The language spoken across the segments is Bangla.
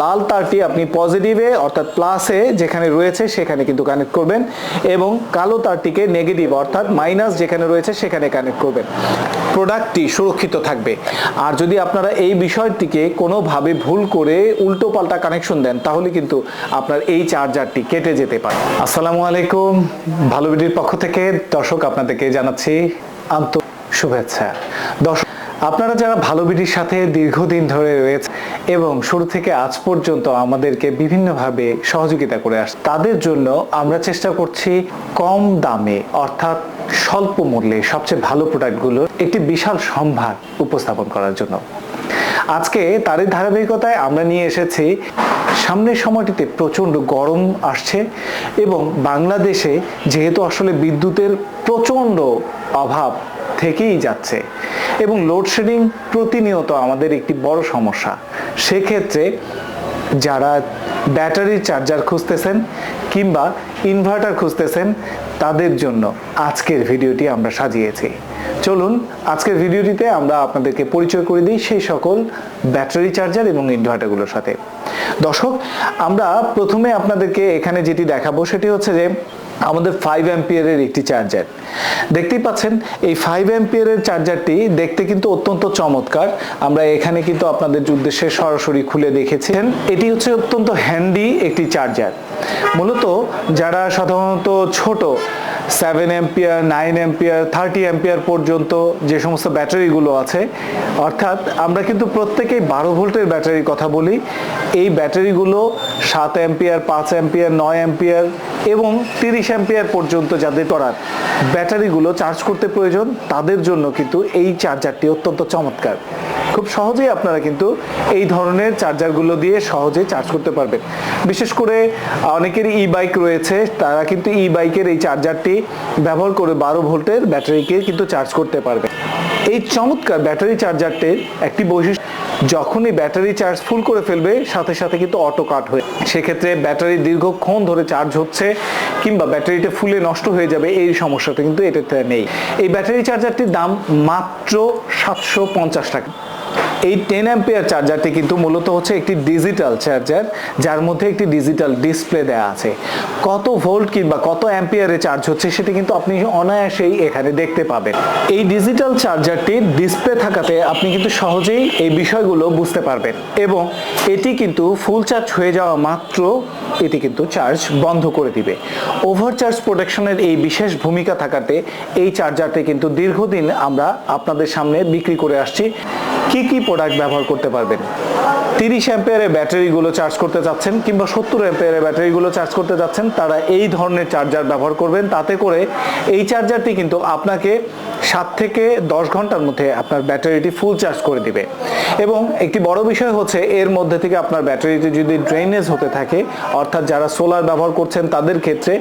লাল তারটি আপনি পজিটিভে অর্থাৎ প্লাসে যেখানে রয়েছে সেখানে কিন্তু কানেক্ট করবেন এবং কালো তারটিকে নেগেটিভ অর্থাৎ মাইনাস যেখানে রয়েছে সেখানে কানেক্ট করবেন। প্রোডাক্টটি সুরক্ষিত থাকবে। আর যদি আপনারা এই বিষয়টিকে কোনোভাবে ভুল করে উল্টো পাল্টা কানেকশন দেন, তাহলে কিন্তু আপনার এই চার্জারটি কেটে যেতে পারে। আসসালামু আলাইকুম। ভালো ভিডিওর পক্ষ থেকে দর্শক আপনাদেরকে জানাচ্ছি আন্ত শুভেচ্ছা। দর্শক আপনারা যারা ভালো বিটির সাথে দীর্ঘদিন ধরে রয়েছে এবং শুরু থেকে আজ পর্যন্ত আমাদেরকে বিভিন্নভাবে সহযোগিতা করে আস তাদের জন্য আমরা চেষ্টা করছি কম দামে, অর্থাৎ স্বল্প মূল্যে সবচেয়ে ভালো প্রোডাক্টগুলোর একটি বিশাল সম্ভার উপস্থাপন করার জন্য। আজকে তারই ধারাবাহিকতায় আমরা নিয়ে এসেছি, সামনের সময়টিতে প্রচণ্ড গরম আসছে এবং বাংলাদেশে যেহেতু আসলে বিদ্যুতের প্রচণ্ড অভাব থেকেই যাচ্ছে। এবং লোডশেডিং প্রতিনিয়ত আমাদের একটি বড় সমস্যা। সেক্ষেত্রে যারা ব্যাটারি চার্জার খুঁজতেছেন কিংবা ইনভার্টার খুঁজতেছেন, তাদের জন্য আজকের ভিডিওটি আমরা সাজিয়েছি। চলুন, আজকের ভিডিওটিতে আমরা আপনাদেরকে পরিচয় করে দিই সেই সকল ব্যাটারি চার্জার এবং ইনভার্টারগুলোর সাথে। দর্শক, আমরা প্রথমে আপনাদেরকে এখানে যেটি দেখাবো, সেটি হচ্ছে যে আমাদের ফাইভ অ্যাম্পিয়ারের একটি চার্জার দেখতেই পাচ্ছেন, এই ফাইভ অ্যাম্পিয়ারের চার্জারটি দেখতে কিন্তু অত্যন্ত চমৎকার। আমরা এখানে কিন্তু আপনাদের উদ্দেশ্যে সরাসরি খুলে দেখেছেন এটি হচ্ছে অত্যন্ত হ্যান্ডি একটি চার্জার মূলত যারা সাধারণত ছোট seven ampere, nine ampere, thirty ampere পর্যন্ত যে সমস্ত ব্যাটারিগুলো আছে, অর্থাৎ আমরা কিন্তু প্রত্যেকেই বারো ভোল্টের ব্যাটারির কথা বলি, এই ব্যাটারিগুলো সাত অ্যাম্পিয়ার, পাঁচ অ্যাম্পিয়ার, নয় অ্যাম্পিয়ার এবং তিরিশ অ্যাম্পিয়ার পর্যন্ত যাদের করার ব্যাটারিগুলো চার্জ করতে প্রয়োজন, তাদের জন্য কিন্তু এই চার্জারটি অত্যন্ত চমৎকার। খুব সহজেই আপনারা কিন্তু এই ধরনের চার্জারগুলো দিয়ে সহজেই চার্জ করতে পারবেন। বিশেষ করে অনেকের ই বাইক রয়েছে, তারা কিন্তু ই বাইকের এই চার্জারটি ব্যবহার করে বারো ভোল্টের ব্যাটারিকে কিন্তু চার্জ করতে পারবে। এই চমৎকার ব্যাটারি চার্জারটির একটি বৈশিষ্ট্য, যখনই ব্যাটারি চার্জ ফুল করে ফেলবে, সাথে সাথে কিন্তু অটো কাট হয়ে সেক্ষেত্রে ব্যাটারি দীর্ঘক্ষণ ধরে চার্জ হচ্ছে, কিংবা ব্যাটারিটা ফুলে নষ্ট হয়ে যাবে, এই সমস্যাটা কিন্তু এটাতে নেই। এই ব্যাটারি চার্জারটির দাম মাত্র সাতশো পঞ্চাশ টাকা। এই টেন অ্যাম্পিয়ার চার্জারটি কিন্তু মূলত হচ্ছে একটি ডিজিটাল চার্জার যার মধ্যে একটি ডিজিটাল ডিসপ্লে দেওয়া আছে। কত ভোল্ট কিংবা কত অ্যাম্পিয়ারে চার্জ হচ্ছে সেটা কিন্তু আপনি অনায়াসেই এখানে দেখতে পাবেন। এই ডিজিটাল চার্জারটির ডিসপ্লে থাকাতে আপনি কিন্তু সহজেই এই বিষয়গুলো বুঝতে পারবেন এবং এটি কিন্তু ফুল চার্জ হয়ে যাওয়া মাত্র এটি কিন্তু চার্জ বন্ধ করে দিবে। ওভারচার্জ প্রোটেকশনের এই বিশেষ ভূমিকা থাকাতে এই চার্জারটি কিন্তু দীর্ঘদিন আমরা আপনাদের সামনে বিক্রি করে আসছি। কি কি প্রোডাক্ট ব্যবহার করতে পারবেন। তিরিশ অ্যাম্পিয়ারের ব্যাটারিগুলো চার্জ করতে যাচ্ছেন কিংবা সত্তর অ্যাম্পিয়ারের ব্যাটারিগুলো চার্জ করতে যাচ্ছেন তারা এই ধরনের চার্জার ব্যবহার করবেন। তাতে করে এই চার্জারটি কিন্তু আপনাকে সাত থেকে দশ ঘণ্টার মধ্যে আপনার ব্যাটারিটি ফুল চার্জ করে দিবে। এবং একটি বড় বিষয় হচ্ছে, এর মধ্যে থেকে আপনার ব্যাটারিটি যদি ড্রেনেজ হতে থাকে, অর্থাৎ যারা সোলার ব্যবহার করছেন তাদের ক্ষেত্রে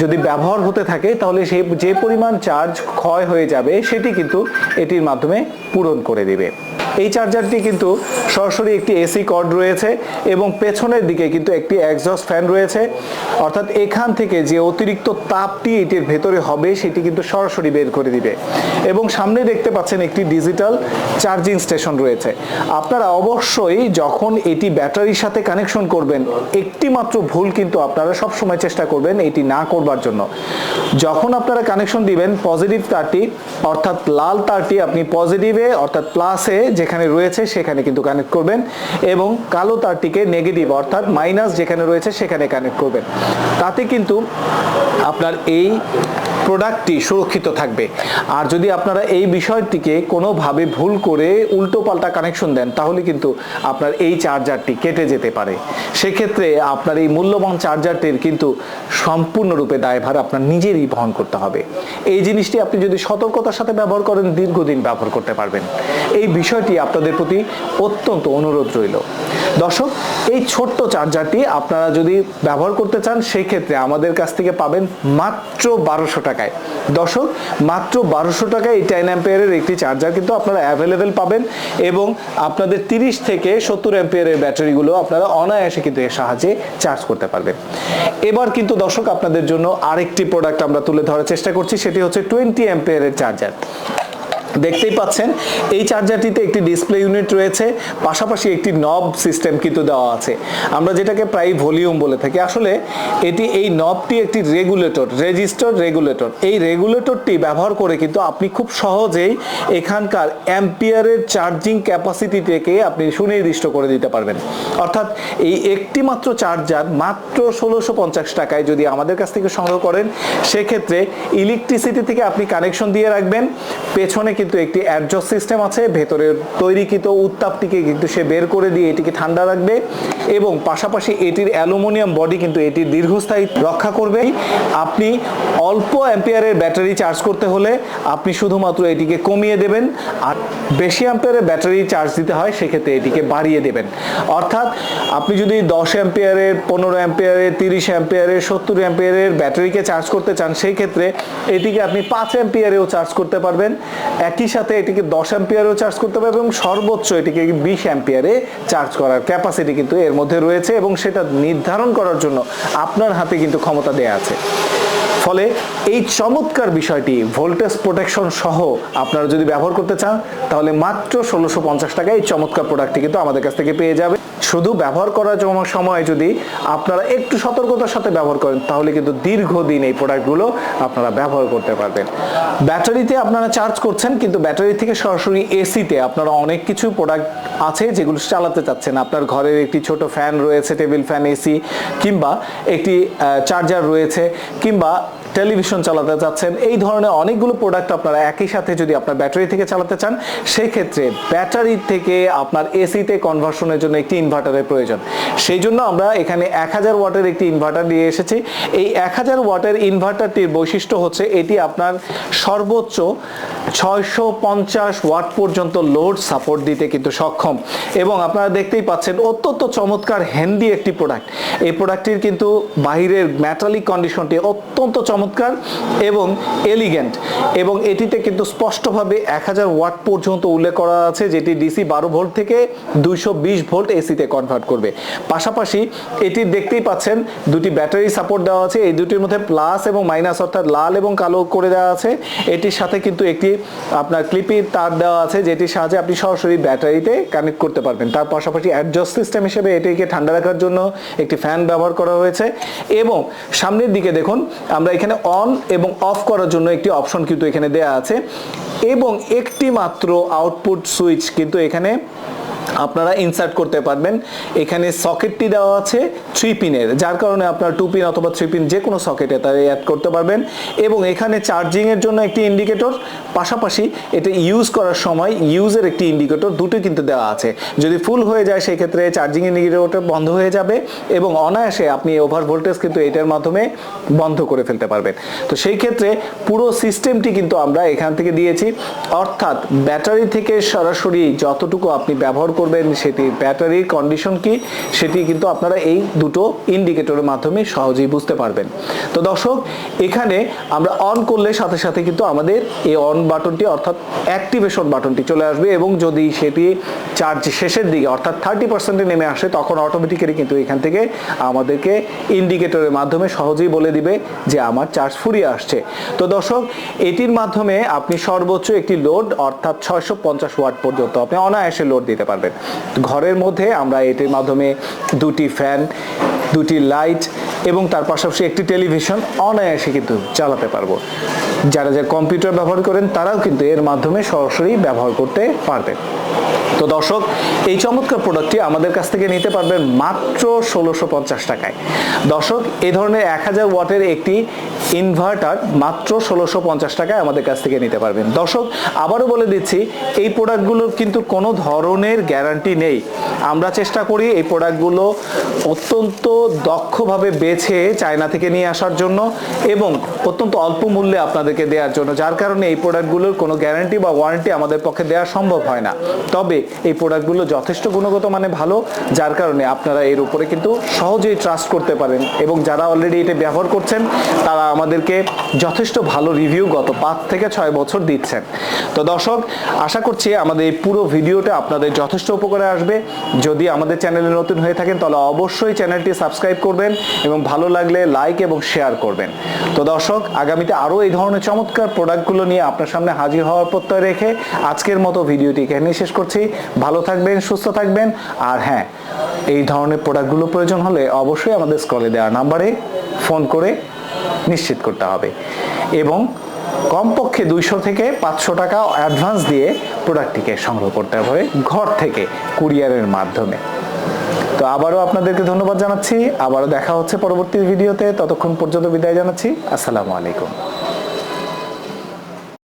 যদি ব্যবহার হতে থাকে, তাহলে সেই যে পরিমাণ চার্জ ক্ষয় হয়ে যাবে, সেটি কিন্তু এটির মাধ্যমে পূরণ করে দিবে। এই চার্জারটি কিন্তু সরাসরি একটি এসি কর্ড রয়েছে এবং পেছনের দিকে কিন্তু একটি এক্সস্ট ফ্যান রয়েছে। অর্থাৎ এখান থেকে যে অতিরিক্ত তাপটি এটির ভেতরে হবে, সেটি কিন্তু সরাসরি বের করে দিবে। এবং সামনে দেখতে পাচ্ছেন একটি ডিজিটাল চার্জিং স্টেশন রয়েছে। আপনারা অবশ্যই যখন এটি ব্যাটারির সাথে কানেকশন করবেন, একটি মাত্র ভুল কিন্তু আপনারা সব সময় চেষ্টা করবেন এটি না করবার জন্য। যখন আপনারা কানেকশন দিবেন পজিটিভ তারটি, অর্থাৎ লাল তারটি আপনি পজিটিভে অর্থাৎ প্লাসে যেখানে রয়েছে সেখানে কিন্তু কানেক্ট করবেন এবং কালো তারটিকে নেগেটিভ অর্থাৎ মাইনাস যেখানে রয়েছে সেখানে কানেক্ট করবেন। তাতে কিন্তু আপনার এই প্রোডাক্টটি সুরক্ষিত থাকবে। আর যদি আপনারা এই বিষয়টিকে কোনোভাবে ভুল করে উল্টো পাল্টা কানেকশন দেন, তাহলে কিন্তু আপনার এই চার্জারটি কেটে যেতে পারে। সেক্ষেত্রে আপনার এই মূল্যবান চার্জারটির কিন্তু সম্পূর্ণরূপে দায়ভার আপনার নিজেরই বহন করতে হবে। এই জিনিসটি আপনি যদি সতর্কতার সাথে ব্যবহার করেন, দীর্ঘদিন ব্যবহার করতে পারবেন। এই বিষয়টি আপনাদের প্রতি অত্যন্ত অনুরোধ রইল। দর্শক, এই ছোট্ট চার্জারটি আপনারা যদি ব্যবহার করতে চান সেই ক্ষেত্রে আমাদের কাছ থেকে পাবেন মাত্র বারোশো টাকায়। দর্শক, মাত্র বারোশো টাকায় এই টেন অ্যাম্পেয়ারের একটি চার্জার কিন্তু আপনারা অ্যাভেলেবেল পাবেন এবং আপনাদের তিরিশ থেকে সত্তর অ্যাম্পেয়ারের ব্যাটারিগুলো আপনারা অনায়াসে কিন্তু এর সাহায্যে চার্জ করতে পারবেন। এবার কিন্তু দর্শক, আপনাদের জন্য আরেকটি প্রোডাক্ট আমরা তুলে ধরার চেষ্টা করছি, সেটি হচ্ছে টোয়েন্টি অ্যাম্পেয়ারের চার্জার দেখতেই পাচ্ছেন, এই চার্জারটিতে একটি ডিসপ্লে ইউনিট রয়েছে, পাশাপাশি একটি নব সিস্টেম কিন্তু দেওয়া আছে। আমরা যেটাকে প্রায় ভলিউম বলে থাকি, আসলে এটি এই নবটি একটি রেগুলেটর রেজিস্টার রেগুলেটর এই রেগুলেটরটি ব্যবহার করে কিন্তু আপনি খুব সহজেই এখানকার অ্যাম্পিয়ারের চার্জিং ক্যাপাসিটি থেকে আপনি সুনির্দিষ্ট করে দিতে পারবেন। অর্থাৎ এই একটি মাত্র চার্জার মাত্র ষোলোশো পঞ্চাশ টাকায় যদি আমাদের কাছ থেকে সংগ্রহ করেন, সেক্ষেত্রে ইলেকট্রিসিটি থেকে আপনি কানেকশন দিয়ে রাখবেন, পেছনে কিন্তু একটি অ্যাডজস্ট সিস্টেম আছে, ভেতরের তৈরিকৃত উত্তাপটিকে কিন্তু সে বের করে দিয়ে এটিকে ঠান্ডা রাখবে। এবং পাশাপাশি এটির অ্যালুমিনিয়াম বডি কিন্তু এটির দীর্ঘস্থায়ী রক্ষা করবে আপনি অল্প অ্যাম্পিয়ারের ব্যাটারি চার্জ করতে হলে আপনি শুধুমাত্র এটিকে কমিয়ে দেবেন। আর বেশি অ্যাম্পিয়ারের ব্যাটারি চার্জ দিতে হয়, সেক্ষেত্রে এটিকে বাড়িয়ে দেবেন। অর্থাৎ আপনি যদি দশ অ্যাম্পিয়ারের, পনেরো অ্যাম্পিয়ারের, তিরিশ অ্যাম্পিয়ারের, সত্তর অ্যাম্পিয়ারের ব্যাটারিকে চার্জ করতে চান, সেই ক্ষেত্রে এটিকে আপনি পাঁচ অ্যাম্পিয়ারেও চার্জ করতে পারবেন। একই সাথে এটিকে দশ অ্যাম্পিয়ারেও চার্জ করতে পারবেন এবং সর্বোচ্চ এটিকে বিশ অ্যাম্পিয়ারে চার্জ করার ক্যাপাসিটি কিন্তু এর মধ্যে রয়েছে এবং সেটা নির্ধারণ করার জন্য আপনার হাতে কিন্তু ক্ষমতা দেয়া আছে। ফলে এই চমৎকার বিষয়টি ভোল্টেজ প্রোটেকশন সহ আপনারা যদি ব্যবহার করতে চান, তাহলে মাত্র ষোলোশো পঞ্চাশ টাকায় এই চমৎকার প্রোডাক্টটি কিন্তু আমাদের কাছ থেকে পেয়ে যাবে শুধু ব্যবহার করার সময় যদি আপনারা একটু সতর্কতার সাথে ব্যবহার করেন, তাহলে কিন্তু দীর্ঘদিন এই প্রোডাক্টগুলো আপনারা ব্যবহার করতে পারবেন। ব্যাটারিতে আপনারা চার্জ করছেন, কিন্তু ব্যাটারি থেকে সরাসরি এসিতে আপনারা অনেক কিছু প্রোডাক্ট আছে যেগুলো চালাতে চাচ্ছেন। আপনার ঘরের একটি ছোট ফ্যান রয়েছে, টেবিল ফ্যান, এসি, কিংবা একটি চার্জার রয়েছে, কিংবা টেলিভিশন চালাতে চাচ্ছেন, এই ধরনের অনেকগুলো প্রোডাক্ট আপনারা একই সাথে যদি আপনার ব্যাটারি থেকে চালাতে চান সেই ক্ষেত্রে ব্যাটারি থেকে আপনার এসিতে কনভার্সনের জন্য একটি ইনভার্টারের প্রয়োজন। সেই জন্য আমরা এখানে এক হাজার ওয়াটের একটি ইনভার্টার নিয়ে এসেছি। এই এক হাজার ওয়াটের ইনভার্টারটির বৈশিষ্ট্য হচ্ছে এটি আপনার সর্বোচ্চ ছয়শো পঞ্চাশ ওয়াট পর্যন্ত লোড সাপোর্ট দিতে কিন্তু সক্ষম। এবং আপনারা দেখতেই পাচ্ছেন, অত্যন্ত চমৎকার হ্যান্ডি একটি প্রোডাক্ট এই প্রোডাক্টটির কিন্তু বাহিরের ম্যাটালিক কন্ডিশনটি অত্যন্ত চমৎকার এবং এলিগেন্ট এবং এটিতে কিন্তু স্পষ্টভাবে এক হাজার ওয়াট পর্যন্ত উল্লেখ করা আছে, যেটি ডিসি বারো ভোল্ট থেকে দুইশো বিশ ভোল্ট এসিতে কনভার্ট করবে। পাশাপাশি এটি দেখতেই পাচ্ছেন, দুটি ব্যাটারি সাপোর্ট দেওয়া আছে। এই দুটির মধ্যে প্লাস এবং মাইনাস অর্থাৎ লাল এবং কালো করে দেওয়া আছে। এটির সাথে কিন্তু একটি আপনার ক্লিপির তার দেওয়া আছে, যেটির সাহায্যে আপনি সরাসরি ব্যাটারিতে কানেক্ট করতে পারবেন। তার পাশাপাশি অ্যাডজাস্ট সিস্টেম হিসেবে এটিকে ঠান্ডা রাখার জন্য একটি ফ্যান ব্যবহার করা হয়েছে। এবং সামনের দিকে দেখুন, আমরা এখানে অন এবং অফ করার জন্য একটি অপশন কিন্তু এখানে দেয়া আছে। এবং একটি মাত্র আউটপুট সুইচ কিন্তু এখানে আপনারা ইনসার্ট করতে পারবেন। এখানে সকেটটি দেওয়া আছে থ্রি পিনের যার কারণে আপনার টু পিন অথবা থ্রি পিন যে কোনো সকেটে তাই অ্যাড করতে পারবেন এবং এখানে চার্জিংয়ের জন্য একটি ইন্ডিকেটর পাশাপাশি এটা ইউজ করার সময় ইউজের একটি ইন্ডিকেটর দুটোই কিন্তু দেওয়া আছে। যদি ফুল হয়ে যায় সেই ক্ষেত্রে চার্জিং ইন্ডিকেটরটা বন্ধ হয়ে যাবে এবং অনায়াসে আপনি ওভার ভোল্টেজ কিন্তু এটার মাধ্যমে বন্ধ করে ফেলতে পারবেন। তো সেই ক্ষেত্রে পুরো সিস্টেমটি কিন্তু আমরা এখান থেকে দিয়েছি। অর্থাৎ ব্যাটারি থেকে সরাসরি যতটুকু আপনি ব্যবহার করবেন সেটি ব্যাটারির কন্ডিশন কি, সেটি কিন্তু আপনারা এই দুটো ইন্ডিকেটরের মাধ্যমে সহজেই বুঝতে পারবেন। তো দর্শক, এখানে আমরা অন করলে সাথে সাথে কিন্তু আমাদের এই অন বাটনটি অর্থাৎ অ্যাক্টিভেশন বাটনটি চলে আসবে এবং যদি সেটি চার্জ শেষের দিকে অর্থাৎ থার্টি পার্সেন্টে নেমে আসে, তখন অটোমেটিক্যালি কিন্তু এখান থেকে আমাদেরকে ইন্ডিকেটরের মাধ্যমে সহজেই বলে দিবে যে আমার চার্জ ফুরিয়ে আসছে। তো দর্শক, এটির মাধ্যমে আপনি সর্বোচ্চ একটি লোড অর্থাৎ ছয়শো পঞ্চাশ ওয়াট পর্যন্ত আপনি অনায়াসে লোড দিতে পারবেন। ঘরের মধ্যে আমরা এটির মাধ্যমে দুটি ফ্যান, দুটি লাইট এবং তার পাশাপাশি একটি টেলিভিশন অনায়াসে কিন্তু চালাতে পারব। যারা যারা কম্পিউটার ব্যবহার করেন, তারাও কিন্তু এর মাধ্যমে সরাসরি ব্যবহার করতে পারবেন। তো দর্শক, এই চমৎকার প্রোডাক্টটি আমাদের কাছ থেকে নিতে পারবেন মাত্র ষোলোশো পঞ্চাশ টাকায়। দর্শক, এই ধরনের এক হাজার ওয়াটের একটি ইনভার্টার মাত্র ষোলোশো পঞ্চাশ টাকায় আমাদের কাছ থেকে নিতে পারবেন। দর্শক, আবারও বলে দিচ্ছি, এই প্রোডাক্টগুলোর কিন্তু কোনো ধরনের গ্যারান্টি নেই। আমরা চেষ্টা করি এই প্রোডাক্টগুলো অত্যন্ত দক্ষভাবে বেছে চায়না থেকে নিয়ে আসার জন্য এবং অত্যন্ত অল্প মূল্যে আপনাদেরকে দেওয়ার জন্য, যার কারণে এই প্রোডাক্টগুলোর কোনো গ্যারান্টি বা ওয়ারেন্টি আমাদের পক্ষে দেওয়া সম্ভব হয় না। তবে এই প্রোডাক্টগুলো যথেষ্ট গুণগত মানে ভালো, যার কারণে আপনারা এর উপরে কিন্তু সহজেই ট্রাস্ট করতে পারেন। এবং যারা অলরেডি এটা ব্যবহার করছেন, তারা আমাদেরকে যথেষ্ট ভালো রিভিউ গত পাঁচ থেকে ছয় বছর দিচ্ছেন। তো দর্শক, আশা করছি আমাদের এই পুরো ভিডিওটা আপনাদের যথেষ্ট উপকারে আসবে। যদি আমাদের চ্যানেলে নতুন হয়ে থাকেন, তাহলে অবশ্যই চ্যানেলটি সাবস্ক্রাইব করবেন এবং ভালো লাগলে লাইক এবং শেয়ার করবেন। তো দর্শক, আগামীতে আরও এই ধরনের চমৎকার প্রোডাক্টগুলো নিয়ে আপনার সামনে হাজির হওয়ার প্রত্যয় রেখে আজকের মতো ভিডিওটি এখানেই শেষ করছি। ভালো থাকবেন, সুস্থ থাকবেন। আর হ্যাঁ এই ধরনের প্রোডাক্টগুলো প্রয়োজন হলে অবশ্যই আমাদের স্কলে দেওয়া নাম্বারে ফোন করে নিশ্চিত করতে হবে। এবং কমপক্ষে দুইশো থেকে পাঁচশো টাকা অ্যাডভান্স দিয়ে প্রোডাক্টটিকে সংগ্রহ করতে হবে ঘর থেকে, কুরিয়ারের মাধ্যমে। তো আবারও আপনাদেরকে ধন্যবাদ জানাচ্ছি। আবারও দেখা হচ্ছে পরবর্তী ভিডিওতে। ততক্ষণ পর্যন্ত বিদায় জানাচ্ছি। আসসালামু আলাইকুম।